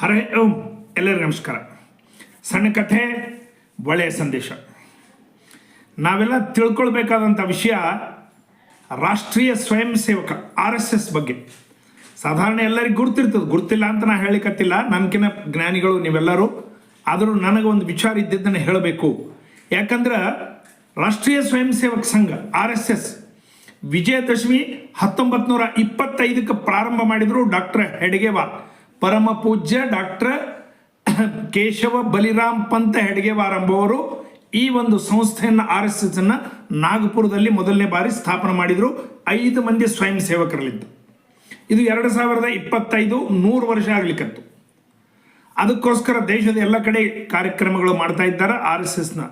ಹರೇ ಓಂ. ಎಲ್ಲರಿಗೂ ನಮಸ್ಕಾರ. ಸಣ್ಣ ಕಥೆ, ಒಳ್ಳೆಯ ಸಂದೇಶ. ನಾವೆಲ್ಲ ತಿಳ್ಕೊಳ್ಬೇಕಾದಂಥ ವಿಷಯ ರಾಷ್ಟ್ರೀಯ ಸ್ವಯಂ ಸೇವಕ, ಆರ್ ಎಸ್ ಎಸ್ ಬಗ್ಗೆ. ಸಾಧಾರಣ ಎಲ್ಲರಿಗೂ ಗುರ್ತಿರ್ತದೆ. ಗುರ್ತಿಲ್ಲ ಅಂತ ನಾನು ಹೇಳಿಕತ್ತಿಲ್ಲ ನನ್ಕಿನ ಜ್ಞಾನಿಗಳು ನೀವೆಲ್ಲರೂ. ಆದರೂ ನನಗೆ ಒಂದು ವಿಚಾರ ಇದ್ದಿದ್ದನ್ನು ಹೇಳಬೇಕು. ಯಾಕಂದ್ರೆ ರಾಷ್ಟ್ರೀಯ ಸ್ವಯಂ ಸೇವಕ ಸಂಘ, ಆರ್ ಎಸ್ ಎಸ್, ವಿಜಯದಶಮಿ ಹತ್ತೊಂಬತ್ತು ನೂರ ಇಪ್ಪತ್ತೈದಕ್ಕೆ ಪ್ರಾರಂಭ ಮಾಡಿದರು ಡಾಕ್ಟರ್ ಹೆಡ್ಗೇವಾರ್ ಪರಮ ಪೂಜ್ಯ ಡಾಕ್ಟರ್ ಕೇಶವ ಬಲಿರಾಮ್ ಪಂತ ಹೆಡ್ಗೇವಾರ್ ಎಂಬುವರು ಈ ಒಂದು ಸಂಸ್ಥೆಯನ್ನು ಆರ್ ಎಸ್ ಎಸ್ ಅನ್ನ ನಾಗಪುರದಲ್ಲಿ ಮೊದಲನೇ ಬಾರಿ ಸ್ಥಾಪನೆ ಮಾಡಿದರು. ಐದು ಮಂದಿ ಸ್ವಯಂ ಸೇವಕರಲ್ಲಿದ್ದು. ಇದು ಎರಡು ಸಾವಿರದ ಇಪ್ಪತ್ತೈದು ನೂರು ವರ್ಷ ಆಗಲಿಕ್ಕತ್ತು ಅದಕ್ಕೋಸ್ಕರ ದೇಶದ ಎಲ್ಲ ಕಡೆ ಕಾರ್ಯಕ್ರಮಗಳು ಮಾಡ್ತಾ ಇದ್ದಾರೆ ಆರ್ ಎಸ್ ಎಸ್ನ.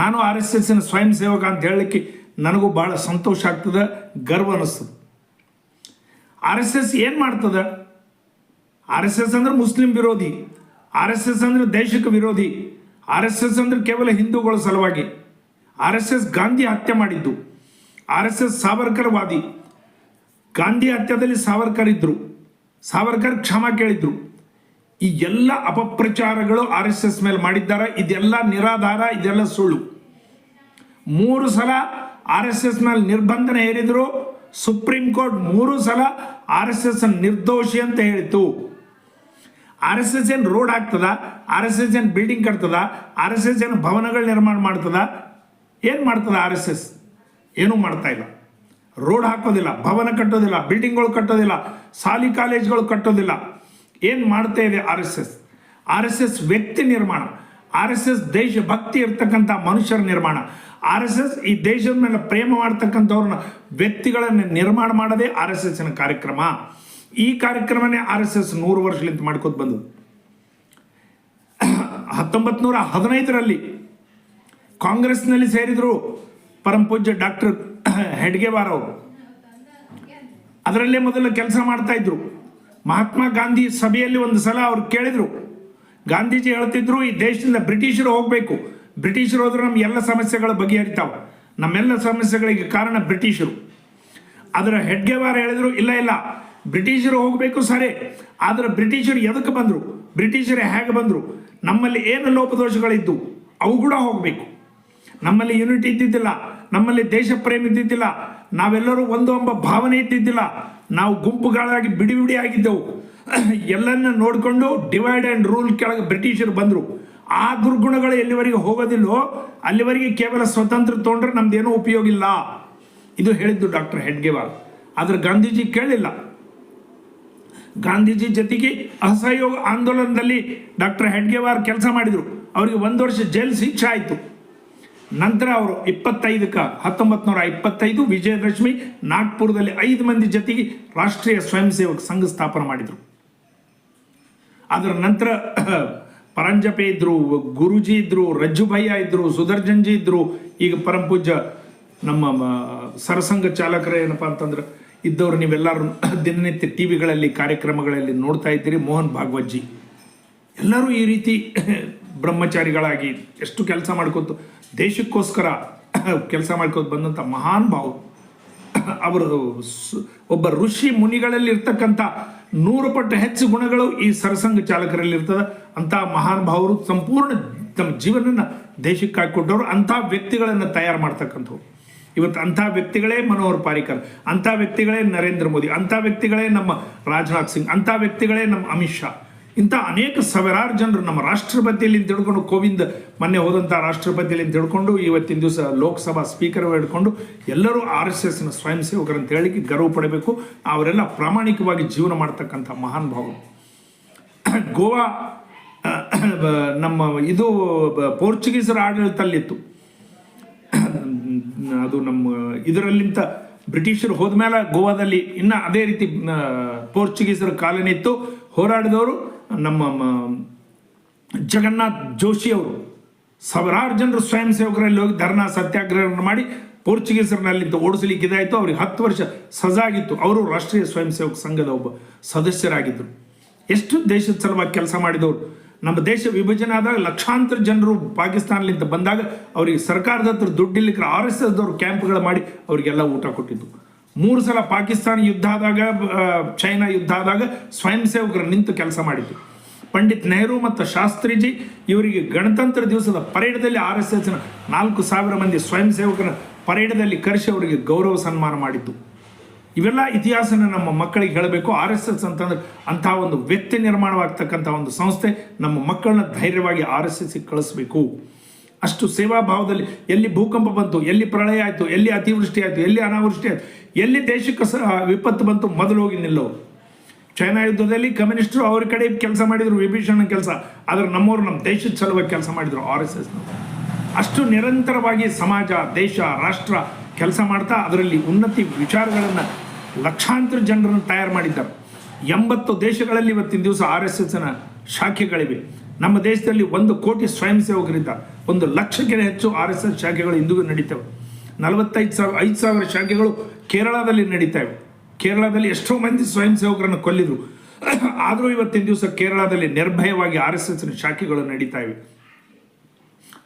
ನಾನು ಆರ್ ಎಸ್ ಎಸ್ನ ಸ್ವಯಂ ಸೇವಕ ಅಂತ ಹೇಳಲಿಕ್ಕೆ ನನಗೂ ಬಹಳ ಸಂತೋಷ ಆಗ್ತದೆ, ಗರ್ವ ಅನ್ನಿಸ್ತದೆ. ಆರ್ ಎಸ್ ಎಸ್ ಏನು ಮಾಡ್ತದೆ? ಆರ್ ಎಸ್ ಎಸ್ ಅಂದ್ರೆ ಮುಸ್ಲಿಂ ವಿರೋಧಿ, ಆರ್ ಎಸ್ ಎಸ್ ಅಂದ್ರೆ ದೇಶಕ್ಕೆ ವಿರೋಧಿ, ಆರ್ ಎಸ್ ಎಸ್ ಅಂದ್ರೆ ಕೇವಲ ಹಿಂದೂಗಳ ಸಲುವಾಗಿ. ಆರ್ ಎಸ್ ಎಸ್ ಗಾಂಧಿ ಹತ್ಯೆ ಮಾಡಿದ್ದು, ಆರ್ ಎಸ್ ಎಸ್ ಸಾವರ್ಕರ್ ವಾದಿ ಗಾಂಧಿ ಹತ್ಯೆದಲ್ಲಿ ಸಾವರ್ಕರ್ ಇದ್ರು ಸಾವರ್ಕರ್ ಕ್ಷಮ ಕೇಳಿದ್ರು. ಈ ಎಲ್ಲ ಅಪಪ್ರಚಾರಗಳು ಆರ್ ಎಸ್ ಎಸ್ ಮೇಲೆ ಮಾಡಿದ್ದಾರೆ? ಇದೆಲ್ಲ ನಿರಾಧಾರ, ಇದೆಲ್ಲ ಸುಳ್ಳು. ಮೂರು ಸಲ ಆರ್ ಎಸ್ ಎಸ್ ಮೇಲೆ ನಿರ್ಬಂಧನ ಹೇರಿದ್ರು, ಸುಪ್ರೀಂ ಕೋರ್ಟ್ ಮೂರು ಸಲ ಆರ್ ಎಸ್ ಎಸ್ ನಿರ್ದೋಷಿ ಅಂತ ಹೇಳಿತು ಆರ್ ಎಸ್ ಎಸ್ ಏನು ರೋಡ್ ಆಗ್ತದ, ಆರ್ ಎಸ್ ಎಸ್ ಏನು ಬಿಲ್ಡಿಂಗ್ ಕಟ್ತದ, ಆರ್ ಎಸ್ ಎಸ್ ಏನು ಭವನಗಳು ನಿರ್ಮಾಣ ಮಾಡ್ತದ. ಏನು ಮಾಡ್ತದ ಆರ್ ಎಸ್ ಎಸ್? ಏನೂ ಮಾಡ್ತಾ ಇಲ್ಲ. ರೋಡ್ ಹಾಕೋದಿಲ್ಲ, ಭವನ ಕಟ್ಟೋದಿಲ್ಲ, ಬಿಲ್ಡಿಂಗ್ಗಳು ಕಟ್ಟೋದಿಲ್ಲ ಶಾಲಿ ಕಾಲೇಜ್ಗಳು ಕಟ್ಟೋದಿಲ್ಲ. ಏನು ಮಾಡ್ತಾ ಇದೆ R S S? R S S ವ್ಯಕ್ತಿ ನಿರ್ಮಾಣ, ಆರ್ ಎಸ್ ಎಸ್ ದೇಶ ಭಕ್ತಿ ಇರ್ತಕ್ಕಂಥ ಮನುಷ್ಯರ ನಿರ್ಮಾಣ. ಆರ್ ಎಸ್ ಎಸ್ ಈ ದೇಶದ ಮೇಲೆ ಪ್ರೇಮ ಮಾಡ್ತಕ್ಕಂಥವ್ರನ್ನ ವ್ಯಕ್ತಿಗಳನ್ನು ನಿರ್ಮಾಣ ಮಾಡೋದೇ ಆರ್ ಎಸ್ ಎಸ್ನ ಕಾರ್ಯಕ್ರಮ. ಈ ಕಾರ್ಯಕ್ರಮನೇ ಆರ್ ಎಸ್ ಎಸ್ ನೂರು ವರ್ಷಗಳಿಂದ ಮಾಡ್ಕೋತ ಬಂದದ್ದು. ಹತ್ತೊಂಬತ್ತು ನೂರ ಹದಿನೈದರಲ್ಲಿ ಕಾಂಗ್ರೆಸ್ನಲ್ಲಿ ಸೇರಿದ್ರು ಪರಮ ಪೂಜ್ಯ ಡಾಕ್ಟರ್ ಹೆಡ್ಗೆವಾರ್ ಅವರು. ಅದರಲ್ಲೇ ಮೊದಲು ಕೆಲಸ ಮಾಡ್ತಾ ಇದ್ರು. ಮಹಾತ್ಮ ಗಾಂಧಿ ಸಭೆಯಲ್ಲಿ ಒಂದು ಸಲ ಅವ್ರು ಕೇಳಿದ್ರು. ಗಾಂಧೀಜಿ ಹೇಳ್ತಿದ್ರು, ಈ ದೇಶದಿಂದ ಬ್ರಿಟಿಷರು ಹೋಗಬೇಕು. ಬ್ರಿಟಿಷರು ಹೋದ್ರೆ ನಮ್ಮ ಎಲ್ಲ ಸಮಸ್ಯೆಗಳು ಬಗೆಹರಿತಾವೆ. ನಮ್ಮೆಲ್ಲ ಸಮಸ್ಯೆಗಳಿಗೆ ಕಾರಣ ಬ್ರಿಟಿಷರು. ಅದರ ಹೆಡ್ಗೆವಾರ ಹೇಳಿದ್ರು, ಇಲ್ಲ ಇಲ್ಲ ಬ್ರಿಟಿಷರು ಹೋಗಬೇಕು ಸರಿ, ಆದರೆ ಬ್ರಿಟಿಷರು ಎದಕ್ಕೆ ಬಂದರು? ಬ್ರಿಟಿಷರು ಹೇಗೆ ಬಂದರು? ನಮ್ಮಲ್ಲಿ ಏನು ಲೋಪದೋಷಗಳಿದ್ದು, ಅವು ಕೂಡ ಹೋಗಬೇಕು. ನಮ್ಮಲ್ಲಿ ಯೂನಿಟಿ ಇದ್ದಿದ್ದಿಲ್ಲ, ನಮ್ಮಲ್ಲಿ ದೇಶ ಪ್ರೇಮ ಇದ್ದಿದ್ದಿಲ್ಲ, ನಾವೆಲ್ಲರೂ ಒಂದು ಎಂಬ ಭಾವನೆ ಇದ್ದಿದ್ದಿಲ್ಲ, ನಾವು ಗುಂಪುಗಳಾಗಿ ಬಿಡಿ ಬಿಡಿ ಆಗಿದ್ದೆವು. ಎಲ್ಲನ್ನ ನೋಡಿಕೊಂಡು ಡಿವೈಡ್ ಆ್ಯಂಡ್ ರೂಲ್ ಕೆಳಗೆ ಬ್ರಿಟಿಷರು ಬಂದರು. ಆ ದುರ್ಗುಣಗಳು ಎಲ್ಲಿವರೆಗೆ ಹೋಗೋದಿಲ್ಲೋ, ಅಲ್ಲಿವರೆಗೆ ಕೇವಲ ಸ್ವತಂತ್ರ ತೊಗೊಂಡ್ರೆ ನಮ್ದೇನೂ ಉಪಯೋಗ ಇಲ್ಲ. ಇದು ಹೇಳಿದ್ದು ಡಾಕ್ಟರ್ ಹೆಡ್ಗೇವಾರ್ ಆದರೆ ಗಾಂಧೀಜಿ ಕೇಳಿಲ್ಲ ಗಾಂಧೀಜಿ ಜೊತೆಗೆ ಅಸಹಯೋಗ ಆಂದೋಲನದಲ್ಲಿ ಡಾಕ್ಟರ್ ಹೆಡ್ಗೆವಾರ್ ಕೆಲಸ ಮಾಡಿದರು. ಅವರಿಗೆ ಒಂದು ವರ್ಷ ಜೈಲು ಶಿಕ್ಷೆ ಆಯಿತು. ನಂತರ ಅವರು ಇಪ್ಪತ್ತೈದಕ್ಕೆ ಹತ್ತೊಂಬತ್ತು ನೂರ ಇಪ್ಪತ್ತೈದು ವಿಜಯದಶಮಿ ನಾಗ್ಪುರದಲ್ಲಿ ಐದು ಮಂದಿ ಜೊತೆಗೆ ರಾಷ್ಟ್ರೀಯ ಸ್ವಯಂ ಸೇವಕ ಸಂಘ ಸ್ಥಾಪನೆ ಮಾಡಿದರು. ಅದರ ನಂತರ ಪರಂಜಪೆ ಇದ್ದರು ಗುರುಜಿ ಇದ್ದರು ರಜ್ಜುಭಯ್ಯ ಇದ್ದರು ಸುದರ್ಜನ್ಜಿ ಇದ್ದರು ಈಗ ಪರಂ ಪೂಜ್ಯ ನಮ್ಮ ಸರಸಂಘ ಚಾಲಕರ ಏನಪ್ಪ ಅಂತಂದ್ರೆ ಇದ್ದವರು ನೀವೆಲ್ಲರೂ ದಿನನಿತ್ಯ ಟಿ ವಿಗಳಲ್ಲಿ ಕಾರ್ಯಕ್ರಮಗಳಲ್ಲಿ ನೋಡ್ತಾ ಇದ್ದೀರಿ. ಮೋಹನ್ ಭಾಗವತ್ಜಿ. ಎಲ್ಲರೂ ಈ ರೀತಿ ಬ್ರಹ್ಮಚಾರಿಗಳಾಗಿ ಎಷ್ಟು ಕೆಲಸ ಮಾಡ್ಕೊತು. ದೇಶಕ್ಕೋಸ್ಕರ ಕೆಲಸ ಮಾಡ್ಕೊತ ಬಂದಂಥ ಮಹಾನ್ ಭಾವ ಅವರು ಒಬ್ಬ ಋಷಿ ಮುನಿಗಳಲ್ಲಿ ಇರ್ತಕ್ಕಂಥ ನೂರು ಪಟ್ಟು ಹೆಚ್ಚು ಗುಣಗಳು ಈ ಸರಸಂಘ ಚಾಲಕರಲ್ಲಿ ಇರ್ತದೆ. ಅಂಥ ಮಹಾನ್ ಭಾವರು ಸಂಪೂರ್ಣ ತಮ್ಮ ಜೀವನನ ದೇಶಕ್ಕೆ ಕೊಟ್ಟವರು. ಅಂಥ ವ್ಯಕ್ತಿಗಳನ್ನು ತಯಾರು ಮಾಡ್ತಕ್ಕಂಥವ್ರು. ಇವತ್ತು ಅಂಥ ವ್ಯಕ್ತಿಗಳೇ ಮನೋಹರ್ ಪಾರಿಕರ್, ಅಂಥ ವ್ಯಕ್ತಿಗಳೇ ನರೇಂದ್ರ ಮೋದಿ, ಅಂಥ ವ್ಯಕ್ತಿಗಳೇ ನಮ್ಮ ರಾಜನಾಥ್ ಸಿಂಗ್, ಅಂಥ ವ್ಯಕ್ತಿಗಳೇ ನಮ್ಮ ಅಮಿತ್ ಶಾ. ಇಂಥ ಅನೇಕ ಸಾವಿರಾರು ಜನರು ನಮ್ಮ ರಾಷ್ಟ್ರಪತಿಯಲ್ಲಿ ತಿಳ್ಕೊಂಡು ಕೋವಿಂದ್ ಮೊನ್ನೆ ಹೋದಂಥ ರಾಷ್ಟ್ರಪತಿಯಲ್ಲಿ ತಿಳ್ಕೊಂಡು ಇವತ್ತಿನ ದಿವಸ ಲೋಕಸಭಾ ಸ್ಪೀಕರ್ ಹಿಡ್ಕೊಂಡು ಎಲ್ಲರೂ ಆರ್ ಎಸ್ ಎಸ್ನ ಸ್ವಯಂ ಸೇವಕರು ಅಂತ ಗರ್ವ ಪಡಬೇಕು. ಅವರೆಲ್ಲ ಪ್ರಾಮಾಣಿಕವಾಗಿ ಜೀವನ ಮಾಡ್ತಕ್ಕಂಥ ಮಹಾನ್ ಭಾವರು. ಗೋವಾ ನಮ್ಮ ಇದು ಪೋರ್ಚುಗೀಸರ ಆಡಳಿತಲ್ಲಿತ್ತು. ಅದು ನಮ್ಮ, ಇದರಲ್ಲಿಂತ ಬ್ರಿಟಿಷರು ಹೋದ್ಮೇಲೆ ಗೋವಾದಲ್ಲಿ ಇನ್ನ ಅದೇ ರೀತಿ ಪೋರ್ಚುಗೀಸರ ಕಾಲನಿ ಇತ್ತು. ಹೋರಾಡಿದವರು ನಮ್ಮ ಜಗನ್ನಾಥ್ ಜೋಶಿ ಅವರು. ಸಾವಿರಾರು ಜನರು ಸ್ವಯಂ ಸೇವಕರಲ್ಲಿ ಹೋಗಿ ಧರ್ನಾ ಸತ್ಯಾಗ್ರಹವನ್ನು ಮಾಡಿ ಪೋರ್ಚುಗೀಸರ್ನಲ್ಲಿಂದ ಓಡಿಸಲಿಕ್ಕೆ ಇದಾಯಿತು. ಅವ್ರಿಗೆ ಹತ್ತು ವರ್ಷ ಸಜಾಗಿತ್ತು ಅವರು ರಾಷ್ಟ್ರೀಯ ಸ್ವಯಂ ಸೇವಕ ಸಂಘದ ಒಬ್ಬ ಸದಸ್ಯರಾಗಿದ್ದರು. ಎಷ್ಟು ದೇಶದ ಸಲುವಾಗಿ ಕೆಲಸ ಮಾಡಿದವರು? ನಮ್ಮ ದೇಶ ವಿಭಜನೆ ಆದಾಗ ಲಕ್ಷಾಂತರ ಜನರು ಪಾಕಿಸ್ತಾನದಿಂದ ಬಂದಾಗ ಅವರಿಗೆ ಸರ್ಕಾರದ ಹತ್ರ ದುಡ್ಡಿಲ್ಲಕ್ಕೆ ಆರ್ ಎಸ್ ಎಸ್ದವ್ರು ಕ್ಯಾಂಪ್ಗಳು ಮಾಡಿ ಅವರಿಗೆಲ್ಲ ಊಟ ಕೊಟ್ಟಿದ್ದು. ಮೂರು ಸಲ ಪಾಕಿಸ್ತಾನ ಯುದ್ಧ ಆದಾಗ ಚೈನಾ ಯುದ್ಧ ಆದಾಗ ಸ್ವಯಂ ಸೇವಕರು ನಿಂತು ಕೆಲಸ ಮಾಡಿದ್ದು. ಪಂಡಿತ್ ನೆಹರು ಮತ್ತು ಶಾಸ್ತ್ರಿಜಿ ಇವರಿಗೆ ಗಣತಂತ್ರ ದಿವಸದ ಪರೇಡದಲ್ಲಿ ಆರ್ ಎಸ್ ಎಸ್ನ ನಾಲ್ಕು ಸಾವಿರ ಮಂದಿ ಸ್ವಯಂ ಸೇವಕರ ಪರೇಡದಲ್ಲಿ ಕರೆಸಿ ಅವರಿಗೆ ಗೌರವ ಸನ್ಮಾನ ಮಾಡಿದ್ದು. ಇವೆಲ್ಲ ಇತಿಹಾಸನ ನಮ್ಮ ಮಕ್ಕಳಿಗೆ ಹೇಳಬೇಕು. ಆರ್ ಎಸ್ ಎಸ್ ಅಂತಂದ್ರೆ ಅಂಥ ಒಂದು ವ್ಯಕ್ತಿ ನಿರ್ಮಾಣವಾಗ್ತಕ್ಕಂಥ ಒಂದು ಸಂಸ್ಥೆ ನಮ್ಮ ಮಕ್ಕಳನ್ನ ಧೈರ್ಯವಾಗಿ ಆರ್ ಎಸ್ ಎಸ್ಗೆ ಕಳಿಸ್ಬೇಕು. ಅಷ್ಟು ಸೇವಾ ಭಾವದಲ್ಲಿ ಎಲ್ಲಿ ಭೂಕಂಪ ಬಂತು, ಎಲ್ಲಿ ಪ್ರಳಯ ಆಯಿತು, ಎಲ್ಲಿ ಅತಿವೃಷ್ಟಿ ಆಯಿತು, ಎಲ್ಲಿ ಅನಾವೃಷ್ಟಿ ಆಯಿತು, ಎಲ್ಲಿ ದೇಶಕ್ಕೆ ಸ ವಿಪತ್ತು ಬಂತು, ಮೊದಲು ಹೋಗಿ ನಿಲ್ಲೋ. ಚೈನಾ ಯುದ್ಧದಲ್ಲಿ ಕಮ್ಯುನಿಸ್ಟರು ಅವ್ರ ಕಡೆ ಕೆಲಸ ಮಾಡಿದ್ರು ವಿಭೀಷಣ ಕೆಲಸ. ಆದ್ರೆ ನಮ್ಮವರು ನಮ್ಮ ದೇಶದ ಸಲುವಾಗಿ ಕೆಲಸ ಮಾಡಿದ್ರು ಆರ್ ಎಸ್ ಎಸ್ನ ಅಷ್ಟು ನಿರಂತರವಾಗಿ ಸಮಾಜ, ದೇಶ, ರಾಷ್ಟ್ರ ಕೆಲಸ ಮಾಡ್ತಾ ಅದರಲ್ಲಿ ಉನ್ನತಿ ವಿಚಾರಗಳನ್ನು ಲಕ್ಷಾಂತರ ಜನರನ್ನು ತಯಾರು ಮಾಡಿದ್ದಾರೆ. ಎಂಬತ್ತು ದೇಶಗಳಲ್ಲಿ ಇವತ್ತಿನ ದಿವಸ ಆರ್ ಎಸ್ ಎಸ್ನ ಶಾಖೆಗಳಿವೆ. ನಮ್ಮ ದೇಶದಲ್ಲಿ ಒಂದು ಕೋಟಿ ಸ್ವಯಂ ಸೇವಕರಿದ್ದಾರೆ ಒಂದು ಲಕ್ಷಕ್ಕಿಂತ ಹೆಚ್ಚು ಆರ್ ಎಸ್ ಎಸ್ ಶಾಖೆಗಳು ಇಂದಿಗೂ ನಡೀತವೆ. ನಲವತ್ತೈದು ಸಾವಿರ, ಐದು ಸಾವಿರ ಶಾಖೆಗಳು ಕೇರಳದಲ್ಲಿ ನಡೀತವೆ. ಕೇರಳದಲ್ಲಿ ಎಷ್ಟೋ ಮಂದಿ ಸ್ವಯಂ ಸೇವಕರನ್ನು ಕೊಲ್ಲಿದ್ರು. ಆದರೂ ಇವತ್ತಿನ ದಿವಸ ಕೇರಳದಲ್ಲಿ ನಿರ್ಭಯವಾಗಿ ಆರ್ ಎಸ್ ಎಸ್ನ ಶಾಖೆಗಳು ನಡೀತಾ ಇವೆ.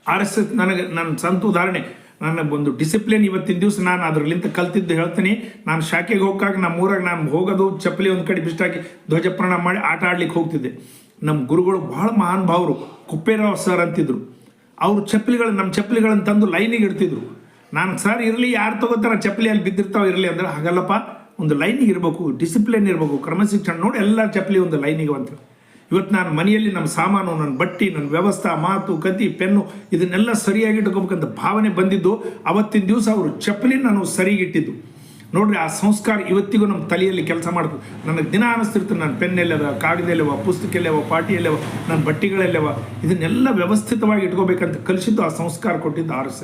ಆರ್ ಎಸ್ ಎಸ್ ನನಗೆ, ನನ್ನ ಸಂತ ಉದಾಹರಣೆ ನನ್ನ ಒಂದು ಡಿಸಿಪ್ಲಿನ್ ಇವತ್ತಿನ ದಿವಸ ನಾನು ಅದರಲ್ಲಿಂದ ಕಲ್ತಿದ್ದು ಹೇಳ್ತೀನಿ. ನಾನು ಶಾಖೆಗೆ ಹೋಗಾಗ ನಮ್ಮ ಊರಾಗ ನಾನು ಹೋಗೋದು, ಚಪ್ಪಲಿ ಒಂದು ಕಡೆ ಬಿಸ್ಟಾಕಿ ಧ್ವಜ ಪ್ರಣಾಮ ಮಾಡಿ ಆಟ ಆಡ್ಲಿಕ್ಕೆ ಹೋಗ್ತಿದ್ದೆ. ನಮ್ಮ ಗುರುಗಳು ಬಹಳ ಮಹಾನ್ ಭಾವರು. ಕುಪ್ಪೇರಾವ್ ಸರ್ ಅಂತಿದ್ರು. ಅವ್ರು ಚಪ್ಪಲಿಗಳು, ನಮ್ಮ ಚಪ್ಪಲಿಗಳನ್ನು ತಂದು ಲೈನಿಗೆ ಇಡ್ತಿದ್ರು. ನಾನು ಸರ್ ಇರಲಿ, ಯಾರು ತಗೋತಾರ ಚಪ್ಪಲಿ, ಅಲ್ಲಿ ಬಿದ್ದಿರ್ತಾವೆ, ಇರಲಿ ಅಂದ್ರೆ, ಹಾಗಲ್ಲಪ್ಪ, ಒಂದು ಲೈನಿಗೆ ಇರಬೇಕು ಡಿಸಿಪ್ಲಿನ್ ಇರಬೇಕು ಕ್ರಮಶಿಕ್ಷಣ ನೋಡಿ ಎಲ್ಲ ಚಪ್ಪಲಿ ಒಂದು ಲೈನಿಗೆ ಅಂತ ಇವತ್ತು ನಾನು ಮನೆಯಲ್ಲಿ ನಮ್ಮ ಸಾಮಾನು, ನನ್ನ ಬಟ್ಟಿ, ನನ್ನ ವ್ಯವಸ್ಥೆ, ಮಾತು ಕತಿ ಪೆನ್ನು ಇದನ್ನೆಲ್ಲ ಸರಿಯಾಗಿ ಇಟ್ಕೋಬೇಕಂತ ಭಾವನೆ ಬಂದಿದ್ದು, ಅವತ್ತಿನ ದಿವಸ ಅವರು ಚಪ್ಪಲಿ ನಾನು ಸರಿಗಿಟ್ಟಿದ್ದು ನೋಡ್ರಿ, ಆ ಸಂಸ್ಕಾರ ಇವತ್ತಿಗೂ ನಮ್ಮ ತಲೆಯಲ್ಲಿ ಕೆಲಸ ಮಾಡ್ತು ನನಗೆ ದಿನ ಅನಿಸ್ತಿರ್ತದೆ ನನ್ನ ಪೆನ್ ಎಲ್ಲವ ಕಾಗದ ಎಲ್ಲವ ಪುಸ್ತಕ ಎಲ್ಲವ ಪಾಟಿ ಎಲ್ಲವ ನನ್ನ ಬಟ್ಟೆಗಳಲ್ಲವ, ಇದನ್ನೆಲ್ಲ ವ್ಯವಸ್ಥಿತವಾಗಿ ಇಟ್ಕೋಬೇಕಂತ ಕಲಿಸಿದ್ದು ಆ ಸಂಸ್ಕಾರ ಕೊಟ್ಟಿದ್ದು ಆರ್ ಎಸ್.